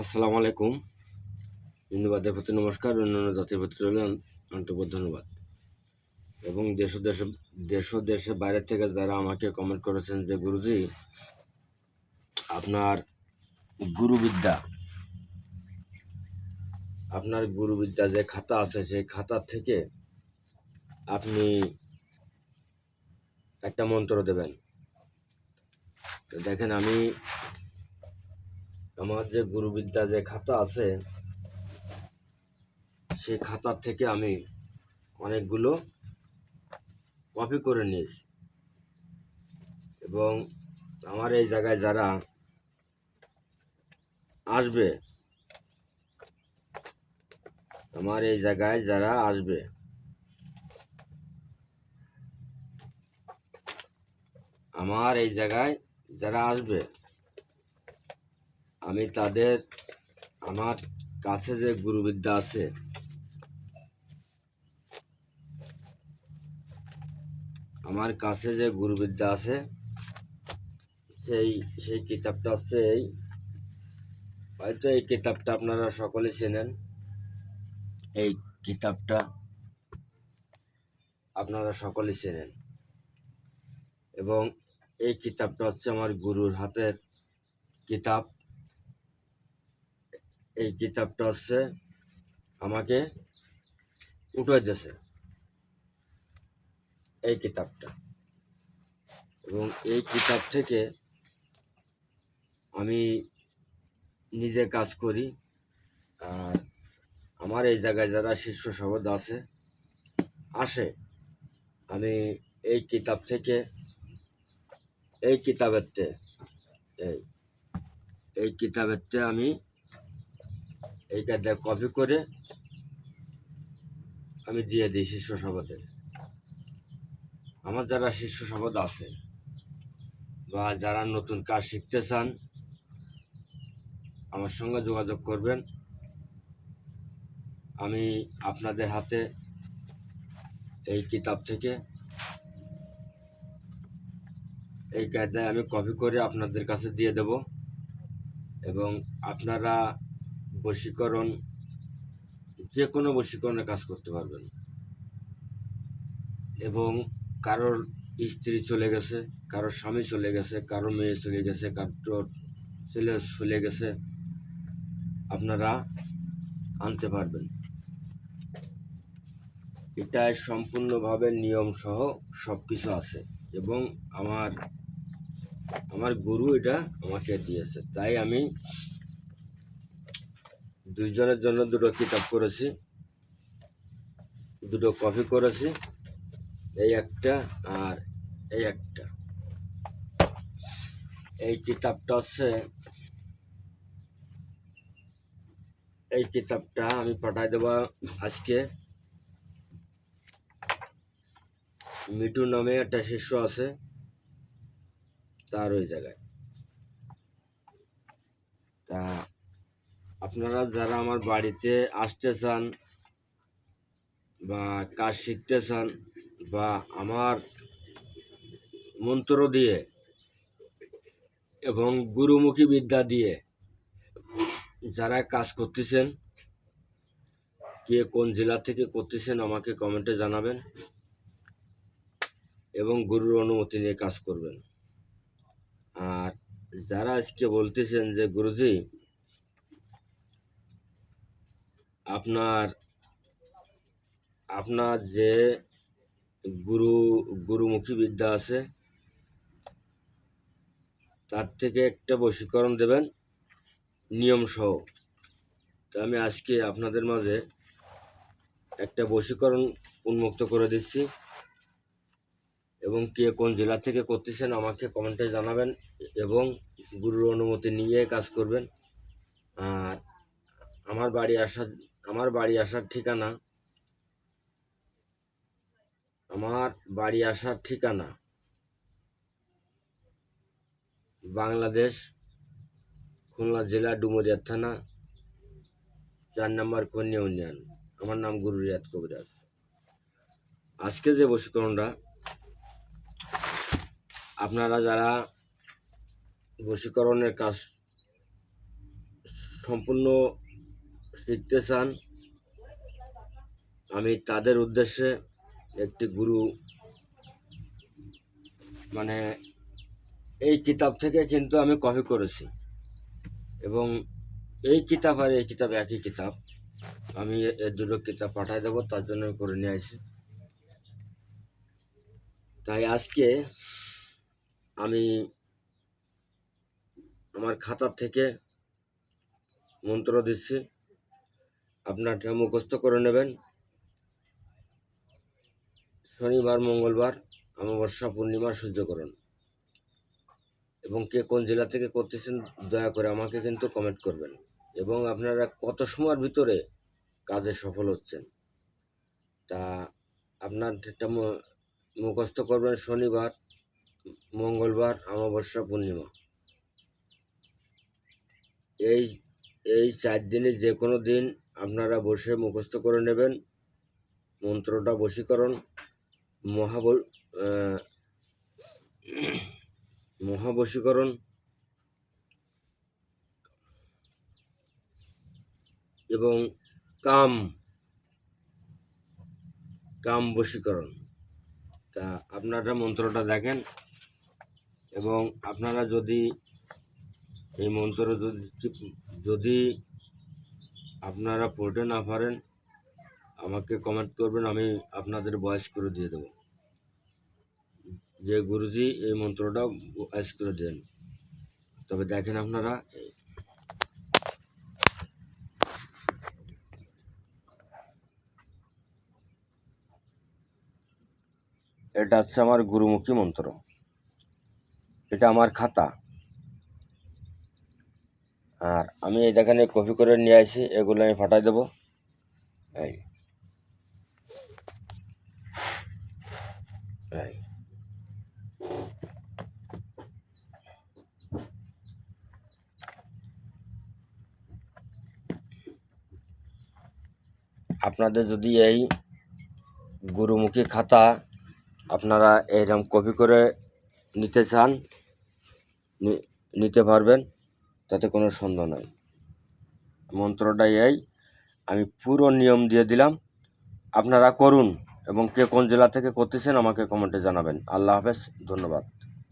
আসসালামু আলাইকুম। হিন্দুবাদের প্রতি নমস্কার, অন্যান্য জাতির প্রতি রইল আন্তর্বোধ ধন্যবাদ। এবং দেশ দেশে, দেশ ও দেশের বাইরে থেকে যারা আমাকে কমেন্ট করেছেন যে গুরুজি, আপনার গুরুবিদ্যা আপনার গুরুবিদ্যা যে খাতা আছে, সেই খাতা থেকে আপনি একটা মন্ত্র দেবেন। তো দেখেন আমি আমার যে গুরুবিদ্যা যে খাতা আছে সেই খাতার থেকে আমি অনেকগুলো কপি করে নিয়েছি। এবং আমার এই জায়গায় যারা আসবে, আমার এই জায়গায় যারা আসবে, আমার এই জায়গায় যারা আসবে আমি তাদের, আমার কাছে যে গুরুবিদ্যা আছে, আমার কাছে যে গুরুবিদ্যা আছে, সেই সেই কিতাবটা হচ্ছে এই। হয়তো এই কিতাবটা আপনারা সকলে চেনেন। এই কিতাবটা আপনারা সকলে চেনেন। এবং এই কিতাবটা হচ্ছে আমার গুরুর হাতের কিতাব। এই কিতাবটা হচ্ছে আমাকে উঠে দিয়েছে। এই কিতাবটা। এবং এই কিতাব থেকে আমি নিজে কাজ করি। আর আমার এই জায়গায় যারা শিষ্য শব্দ আছে, আসে। আমি এই কিতাব থেকে এই কিতাবেরতে এই এই কিতাবেরতে আমি এইটা কপি করে আমি দিয়ে দিই শিষ্য সভাদের। আমার যারা শিষ্য সভাদ আছে বা যারা নতুন কাজ শিখতে চান, আমার সঙ্গে যোগাযোগ করবেন। আমি আপনাদের হাতে এই কিতাব থেকে এই কায়দায় আমি কপি করে আপনাদের কাছে দিয়ে দেব এবং আপনারা বশীকরণ যে কোনো বশীকরণের কাজ করতে পারবেন। এবং কারোর স্ত্রী চলে গেছে, কারোর স্বামী চলে গেছে, কারোর মেয়ে চলে গেছে, কারোর ছেলে চলে গেছে, আপনারা আনতে পারবেন। এটা সম্পূর্ণভাবে নিয়ম সহ সব কিছু আছে এবং আমার আমার গুরু এটা আমাকে দিয়েছে। তাই আমি দুইজনের জন্য দুটো কিতাব করেছি। দুটো কপি করেছি। এই একটা আর এই একটা। এই কিতাবটা হচ্ছে, এই কিতাবটা আমি পাঠাই দেব আজকে। মিটু নামে একটা শিষ্য আছে, তার ওই জায়গায়। তা আপনারা যারা আমার বাড়িতে আসতে চান বা কাজ শিখতে চান বা আমার মন্ত্র দিয়ে এবং গুরুমুখী বিদ্যা দিয়ে যারা কাজ করতেছেন, কে কোন জেলা থেকে করতেছেন আমাকে কমেন্টে জানাবেন এবং গুরুর অনুমতি নিয়ে কাজ করবেন। আর যারা আজকে বলতেছেন যে, গুরুজি আপনার আপনার যে গুরু, গুরুমুখী বিদ্যা আছে, তার থেকে একটা বশীকরণ দেবেন, নিয়ম সহ। তো আমি আজকে আপনাদের মাঝে একটা বশীকরণ উন্মুক্ত করে দিচ্ছি। এবং কে কোন জেলা থেকে করতেছেন আমাকে কমেন্টে জানাবেন এবং গুরুর অনুমতি নিয়ে কাজ করবেন। আর আমার বাড়ি আসার আমার বাড়ি আসার ঠিকানা। আমার বাড়ি আসার ঠিকানা। বাংলাদেশ, খুলনা জেলা ডুমুরিয়া থানা, চার নম্বর কন্যা ইউনিয়ন। আমার নাম গুরু রিয়াদ কবিরাজ। আজকে যে বশীকরণটা, আপনারা যারা বশীকরণের কাজ সম্পূর্ণ শিখতে চান আমি তাদের উদ্দেশ্যে একটি গুরু মানে এই কিতাব থেকে কিন্তু আমি কপি করেছি। এবং এই কিতাব আর এই কিতাব একই কিতাব। আমি এ- এই দুটো কিতাব পাঠাই দেবো, তার জন্য করে নিয়ে আসি। তাই আজকে আমি আমার খাতার থেকে মন্ত্র দিচ্ছি। আপনারটা মুখস্থ করে নেবেন। শনিবার, মঙ্গলবার অমাবস্যা, পূর্ণিমা সূর্যকরণ এবং কে কোন জেলা থেকে করতেছেন দয়া করে আমাকে কিন্তু কমেন্ট করবেন। এবং আপনারা কত সময়ের ভিতরে কাজে সফল হচ্ছেন, তা আপনার একটা মুখস্থ করবেন শনিবার, মঙ্গলবার, অমাবস্যা, পূর্ণিমা। এই এই চার দিনে যে কোনো দিন আপনারা বসে মুখস্থ করে নেবেন। মন্ত্রটা বশীকরণ। মহাব মহাবশীকরণ। এবং কাম কাম বশীকরণ। তা আপনারা মন্ত্রটা দেখেন। এবং আপনারা যদি এই মন্ত্র যদি যদি আপনারা পড়তে না পারেন, আমাকে কমেন্ট করবেন, আমি আপনাদের বয়স করে দিয়ে দেবো। যে গুরুজি এই মন্ত্রটা বয়স করে দেন। তবে দেখেন আপনারা, এটা হচ্ছে আমার গুরুমুখী মন্ত্র। এটা আমার খাতা। আর আমি এই এখানে কপি করে নিয়ে আসি, এগুলো আমি ফাটাই দেবো। এই। এই। আপনাদের যদি এই গুরুমুখী খাতা আপনারা এইরকম কপি করে নিতে চান নিতে পারবেন। তাতে কোনো সন্দেহ নাই। মন্ত্রটাই এই, আমি পুরো নিয়ম দিয়ে দিলাম। আপনারা করুন এবং কে কোন জেলা থেকে করতেছেন আমাকে কমেন্টে জানাবেন। আল্লাহ হাফেজ, ধন্যবাদ।